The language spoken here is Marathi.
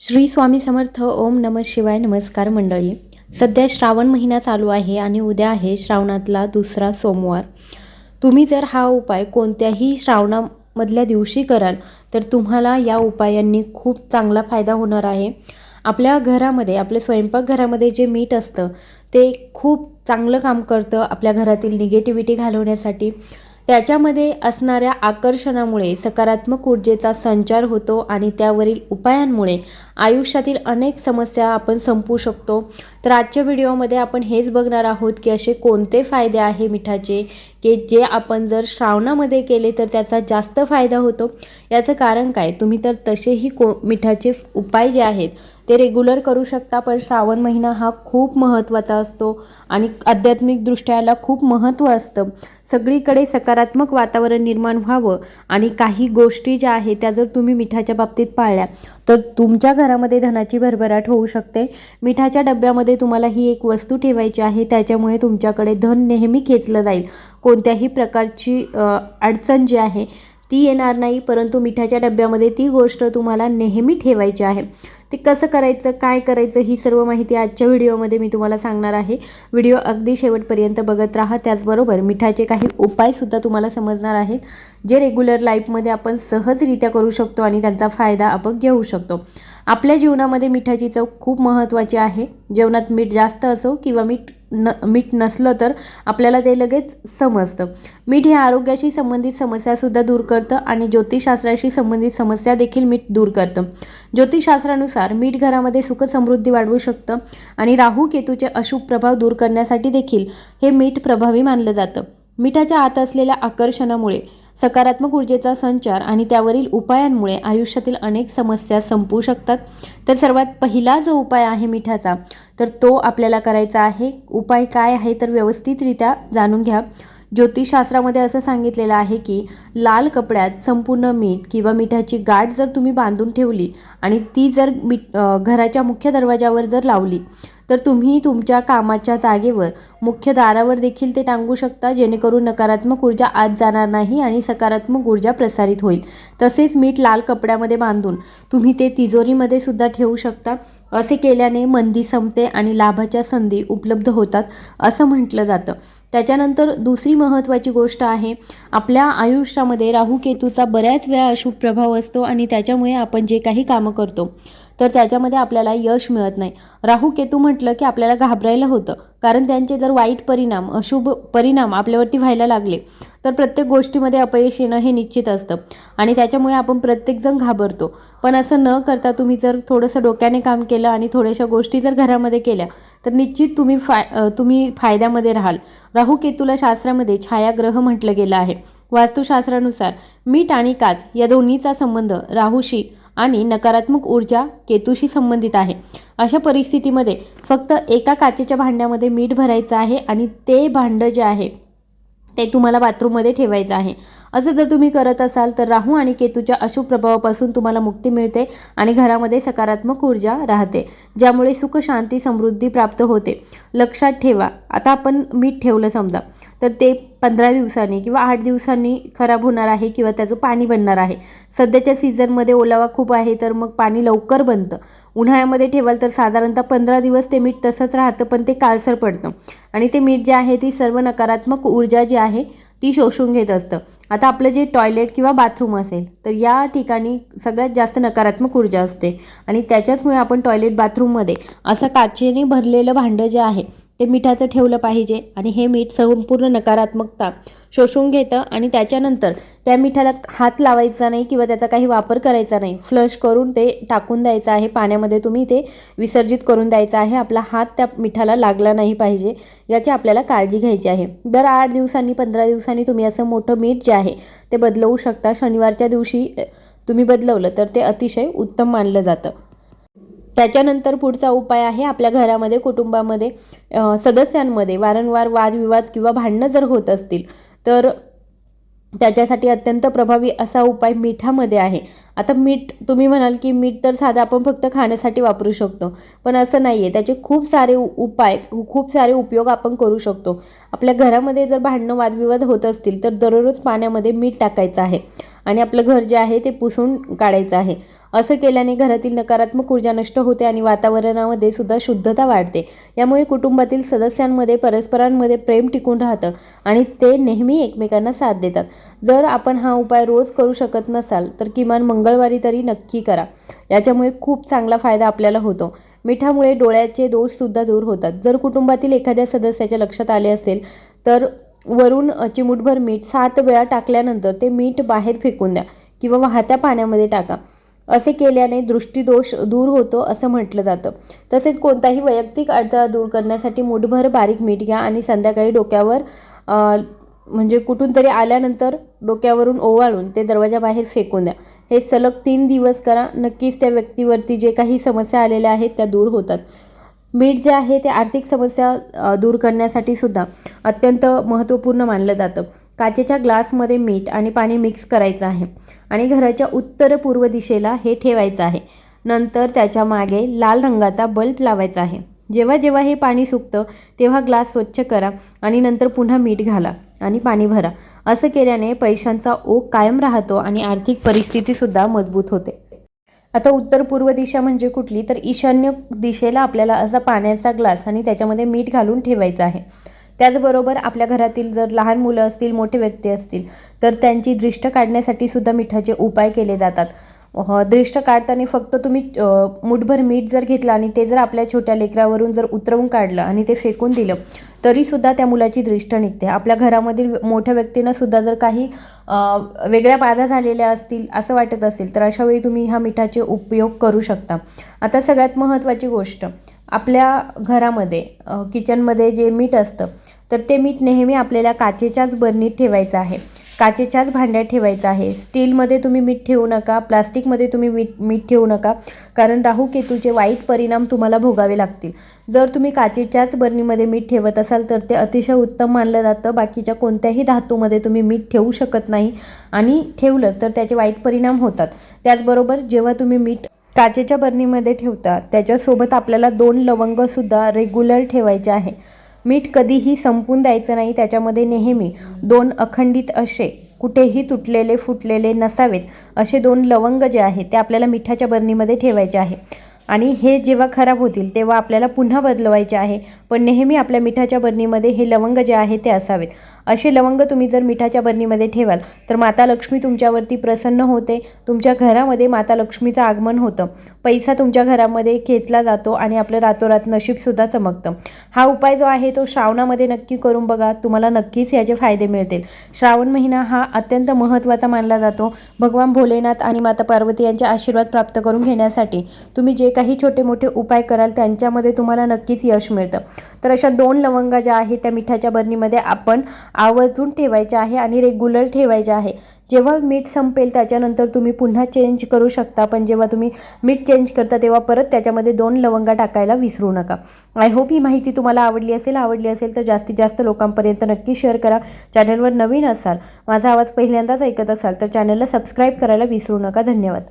श्री स्वामी समर्थ ओम नम शिवाय नमस्कार मंडळी. सध्या श्रावण महिना चालू आहे आणि उद्या आहे श्रावणातला दुसरा सोमवार. तुम्ही जर हा उपाय कोणत्याही श्रावणामधल्या दिवशी कराल तर तुम्हाला या उपायांनी खूप चांगला फायदा होणार आहे. आपल्या घरामध्ये आपल्या स्वयंपाकघरामध्ये जे मीठ असतं ते खूप चांगलं काम करतं आपल्या घरातील निगेटिव्हिटी घालवण्यासाठी. त्याच्यामध्ये असणाऱ्या आकर्षणामुळे सकारात्मक ऊर्जेचा संचार होतो आणि त्यावरील उपायांमुळे आयुष्यातील अनेक समस्या आपण संपवू शकतो. तर आजच्या व्हिडिओमध्ये आपण हेच बघणार आहोत की असे कोणते फायदे आहे मिठाचे की जे आपण जर श्रावणामध्ये केले तर त्याचा जास्त फायदा होतो. याचं कारण काय? तुम्ही तर तसेही को मिठाचे उपाय जे आहेत ते रेग्युलर करू शकता पण श्रावण महिना हा खूप महत्त्वाचा असतो आणि आध्यात्मिकदृष्ट्या याला खूप महत्त्व असतं. सगळीकडे सकारात्मक वातावरण निर्माण व्हावं आणि काही गोष्टी ज्या आहेत त्या जर तुम्ही मिठाच्या बाबतीत पाळल्या तर तुमच्या घरामध्ये धनाची भरभराट होऊ शकते. मिठाच्या डब्यामध्ये तुम्हाला ही एक वस्तू ठेवायची आहे त्याच्यामुळे तुमच्याकडे धन नेहमी खेचलं जाईल. कोणत्याही प्रकारची अडचण जी आहे ती येणार नाही परंतु मिठाच्या डब्यामध्ये ती गोष्ट तुम्हाला नेहमी ठेवायची आहे. ते कसं करायचं काय करायचं ही सर्व माहिती आजच्या व्हिडिओमध्ये मी तुम्हाला सांगणार आहे. व्हिडिओ अगदी शेवटपर्यंत बघत राहा. त्याचबरोबर मिठाचे काही उपायसुद्धा तुम्हाला समजणार आहेत जे रेग्युलर लाईफमध्ये आपण सहजरित्या करू शकतो आणि त्यांचा फायदा आपण घेऊ शकतो. आपल्या जीवनामध्ये मिठाची चव खूप महत्त्वाची आहे. जेवणात मीठ जास्त असो किंवा मीठ न मीठ नसलं तर आपल्याला ते लगेच समजतं. मीठ हे आरोग्याशी संबंधित समस्यासुद्धा दूर करतं आणि ज्योतिषशास्त्राशी संबंधित समस्या देखील मीठ दूर करतं. ज्योतिषशास्त्रानुसार मीठ घरामध्ये सुख समृद्धी वाढवू शकतं आणि राहू केतूचे अशुभ प्रभाव दूर करण्यासाठी देखील हे मीठ प्रभावी मानलं जातं. मिठाच्या आत असलेल्या आकर्षणामुळे सकारात्मक ऊर्जेचा संचार आणि त्यावरील उपायांमुळे आयुष्यातील अनेक समस्या संपू शकतात. तर सर्वात पहिला जो उपाय आहे मिठाचा तर तो आपल्याला करायचा आहे. उपाय काय आहे तर व्यवस्थितरित्या जाणून घ्या. ज्योतिषशास्त्रामध्ये असं सांगितलेलं आहे की लाल कपड्यात संपूर्ण मीठ किंवा मिठाची गाठ जर तुम्ही बांधून ठेवली आणि ती जर मीठ घराच्या मुख्य दरवाजावर जर लावली तर तुम्ही तुमच्या कामाच्या जागेवर मुख्य दारावर देखील ते टांगू शकता जेणेकरून नकारात्मक ऊर्जा आत जाणार नाही आणि सकारात्मक ऊर्जा प्रसारित होईल. तसेच मीठ लाल कपड्यामध्ये बांधून तुम्ही ते तिजोरीमध्ये सुद्धा ठेवू शकता. असे केल्याने मंदी संपते आणि लाभाच्या संधी उपलब्ध होतात असं म्हटलं जातं. त्याच्यानंतर दुसरी महत्त्वाची गोष्ट आहे आपल्या आयुष्यामध्ये राहू केतूचा बऱ्याच वेळा अशुभ प्रभाव असतो आणि त्याच्यामुळे आपण जे काही कामं करतो तर त्याच्यामध्ये आपल्याला यश मिळत नाही. राहू केतू म्हटलं की आपल्याला घाबरायला होतं. कारण त्यांचे जर वाईट परिणाम अशुभ परिणाम आपल्यावरती व्हायला लागले तर प्रत्येक गोष्टीमध्ये अपयश येणं हे निश्चित असतं. आणि त्याच्यामुळे आपण प्रत्येकजण घाबरतो. पण असं न करता तुम्ही जर थोडंसं डोक्याने काम केलं आणि थोड्याशा गोष्टी जर घरामध्ये केल्या तर निश्चित तुम्ही फाय तुम्ही फायद्यामध्ये राहाल. राहू केतूला शास्त्रामध्ये छायाग्रह म्हटलं गेलं आहे. वास्तुशास्त्रानुसार मीठ आणि काच या दोन्हीचा संबंध राहूशी आणि नकारात्मक ऊर्जा केतूशी संबंधित आहे. अशा परिस्थितीमध्ये फक्त एका काचेच्या भांड्यामध्ये मीठ भरायचं आहे आणि ते भांडं जे आहे ते तुम्हाला बाथरूममध्ये ठेवायचं आहे. असं जर तुम्ही करत असाल तर राहू आणि केतूच्या अशुभ प्रभावापासून तुम्हाला मुक्ती मिळते आणि घरामध्ये सकारात्मक ऊर्जा राहते ज्यामुळे सुख शांती समृद्धी प्राप्त होते. लक्षात ठेवा आता आपण मीठ ठेवलं समजा तर ते पंधरा दिवसांनी किंवा आठ दिवसांनी खराब होणार आहे किंवा त्याचं पाणी बनणार आहे. सध्याच्या सीझनमध्ये ओलावा खूप आहे तर मग पाणी लवकर बनतं. उन्हाळ्यामध्ये ठेवाल तर साधारणतः पंधरा दिवस ते मीठ तसंच राहतं पण ते काळसर पडतं. आणि ते मीठ जे आहे ती सर्व नकारात्मक ऊर्जा जी आहे ती शोषून घेत असतं. आता आपलं जे टॉयलेट किंवा बाथरूम असेल तर या ठिकाणी सगळ्यात जास्त नकारात्मक ऊर्जा असते. आणि त्याच्याचमुळे आपण टॉयलेट बाथरूममध्ये असं काचेने भरलेलं भांडं जे आहे ते मिठाचं ठेवलं पाहिजे आणि हे मीठ संपूर्ण नकारात्मकता शोषून घेतं आणि त्याच्यानंतर त्या मिठाला हात लावायचा नाही किंवा त्याचा काही वापर करायचा नाही. फ्लश करून ते टाकून द्यायचं आहे. पाण्यामध्ये तुम्ही ते विसर्जित करून द्यायचं आहे. आपला हात त्या मिठाला लागला नाही पाहिजे याची आपल्याला काळजी घ्यायची आहे. दर आठ दिवसांनी पंधरा दिवसांनी तुम्ही असं मोठं मीठ जे आहे ते बदलवू शकता. शनिवारच्या दिवशी तुम्ही बदलवलं तर ते अतिशय उत्तम मानलं जातं. त्याच्यानंतर पुढचा उपाय आहे आपल्या घरामध्ये कुटुंबामध्ये सदस्यांमध्ये वारंवार वादविवाद किंवा भांडणं जर होत असतील तर त्याच्यासाठी अत्यंत प्रभावी असा उपाय मिठामध्ये आहे. आता मीठ तुम्ही म्हणाल की मीठ तर साधं आपण फक्त खाण्यासाठी वापरू शकतो पण असं नाही आहे त्याचे खूप सारे उपाय खूप सारे उपयोग आपण करू शकतो. आपल्या घरामध्ये जर भांडणं वादविवाद होत असतील तर दररोज पाण्यामध्ये मीठ टाकायचं आहे आणि आपलं घर जे आहे ते पुसून काढायचं आहे. असं केल्याने घरातील नकारात्मक ऊर्जा नष्ट होते आणि वातावरणामध्ये सुद्धा शुद्धता वाढते. यामुळे कुटुंबातील सदस्यांमध्ये परस्परांमध्ये प्रेम टिकून राहतं आणि ते नेहमी एकमेकांना साथ देतात. जर आपण हा उपाय रोज करू शकत नसाल तर किमान मंगळवारी तरी नक्की करा. याच्यामुळे खूप चांगला फायदा आपल्याला होतो. मिठामुळे डोळ्याचे दोषसुद्धा दूर होतात. जर कुटुंबातील एखाद्या सदस्याच्या लक्षात आले असेल तर वरून चिमूटभर मीठ सात वेळा टाकल्यानंतर ते मीठ बाहेर फेकून द्या किंवा वाहत्या पाण्यामध्ये टाका. असे केल्याने दृष्टीदोष दूर होतो असं म्हटलं जातं. तसेच कोणताही वैयक्तिक अडथळा दूर करण्यासाठी मुठभर बारीक मीठ घ्या आणि संध्याकाळी डोक्यावर म्हणजे कुठून तरी आल्यानंतर डोक्यावरून ओवाळून ते दरवाजाबाहेर फेकून द्या. हे सलग तीन दिवस करा. नक्कीच त्या व्यक्तीवरती जे काही समस्या आलेल्या आहेत त्या दूर होतात. मीठ जे आहे ते आर्थिक समस्या दूर करण्यासाठी सुद्धा अत्यंत महत्त्वपूर्ण मानलं जातं. काचेच्या ग्लासमध्ये मीठ आणि पाणी मिक्स करायचं आहे आणि घराच्या उत्तर पूर्व दिशेला हे ठेवायचं आहे. नंतर त्याच्यामागे लाल रंगाचा बल्ब लावायचा आहे. जेव्हा जेव्हा हे पाणी सुकतं तेव्हा ग्लास स्वच्छ करा आणि नंतर पुन्हा मीठ घाला आणि पाणी भरा. असं केल्याने पैशांचा ओघ कायम राहतो आणि आर्थिक परिस्थितीसुद्धा मजबूत होते. आता उत्तर पूर्व दिशा म्हणजे कुठली? तर ईशान्य दिशेला आपल्याला असा पाण्याचा ग्लास आणि त्याच्यामध्ये मीठ घालून ठेवायचं आहे. त्याचबरोबर आपल्या घरातील जर लहान मुलं असतील मोठे व्यक्ती असतील तर त्यांची दृष्ट काढण्यासाठी सुद्धा मिठाचे उपाय केले जातात. दृष्ट काढताना फक्त तुम्ही मुठभर मीठ जर घेतलं आणि ते जर आपल्या छोट्या लेकरावरून जर उतरवून काढलं आणि ते फेकून दिलं तरीसुद्धा त्या मुलाची दृष्ट निघते. आपल्या घरामधील मोठ्या व्यक्तींना सुद्धा जर काही वेगळ्या बाधा झालेल्या असतील असं वाटत असेल तर अशा वेळी तुम्ही ह्या मिठाचे उपयोग करू शकता. आता सगळ्यात महत्त्वाची गोष्ट आपल्या घरामध्ये किचनमध्ये जे मीठ असतं तर ते मीठ नेहमी आपल्याला काचेच्याच बरणीत ठेवायचं आहे. काचेच्याच भांड्यात ठेवायचं आहे. स्टीलमध्ये तुम्ही मीठ ठेवू नका प्लास्टिकमध्ये तुम्ही मीठ मीठ ठेवू नका कारण राहू केतूचे वाईट परिणाम तुम्हाला भोगावे लागतील. जर तुम्ही काचेच्याच बरणीमध्ये मीठ ठेवत असाल तर ते अतिशय उत्तम मानलं जातं. बाकीच्या कोणत्याही धातूमध्ये तुम्ही मीठ ठेवू शकत नाही आणि ठेवलंच तर त्याचे वाईट परिणाम होतात. त्याचबरोबर जेव्हा तुम्ही मीठ काचेच्या बरणीमध्ये ठेवता त्याच्यासोबत आपल्याला दोन लवंगसुद्धा रेग्युलर ठेवायचे आहे. मीठ कधीही संपून द्यायचं नाही त्याच्यामध्ये नेहमी दोन अखंडित असे कुठेही तुटलेले फुटलेले नसावेत असे दोन लवंग जे आहेत ते आपल्याला मिठाच्या बरणीमध्ये ठेवायचे आहे. आणि हे जेव्हा खराब होतील तेव्हा आपल्याला पुन्हा बदलवायचे आहे. पण नेहमी आपल्या मिठाच्या बरणीमध्ये हे लवंग जे आहे ते असावेत. असे लवंग तुम्ही जर मिठाच्या बरणीमध्ये ठेवाल तर माता लक्ष्मी तुमच्यावरती प्रसन्न होते. तुमच्या घरामध्ये माता लक्ष्मीचं आगमन होतं. पैसा तुमच्या घरामध्ये खेचला जातो आणि आपलं रातोरात नशीबसुद्धा चमकतं. हा उपाय जो आहे तो श्रावणामध्ये नक्की करून बघा. तुम्हाला नक्कीच याचे फायदे मिळतील. श्रावण महिना हा अत्यंत महत्त्वाचा मानला जातो. भगवान भोलेनाथ आणि माता पार्वती यांचे आशीर्वाद प्राप्त करून घेण्यासाठी तुम्ही जे काही छोटे मोठे उपाय कराल त्यांच्यामध्ये तुम्हाला नक्कीच यश मिळतं. तर अशा दोन लवंगा ज्या आहेत त्या मिठाच्या बरणीमध्ये आपण आवर्जून ठेवायच्या आहे आणि रेग्युलर ठेवायच्या आहे. जेव्हा मीठ संपेल त्याच्यानंतर तुम्ही पुन्हा चेंज करू शकता पण जेव्हा तुम्ही मीठ चेंज करता तेव्हा परत त्याच्यामध्ये दोन लवंगा टाकायला विसरू नका. आय होप ही माहिती तुम्हाला आवडली असेल. आवडली असेल तर जास्तीत जास्त लोकांपर्यंत नक्की शेअर करा. चॅनलवर नवीन असाल माझा आवाज पहिल्यांदाच ऐकत असाल तर चॅनलला सबस्क्राईब करायला विसरू नका. धन्यवाद.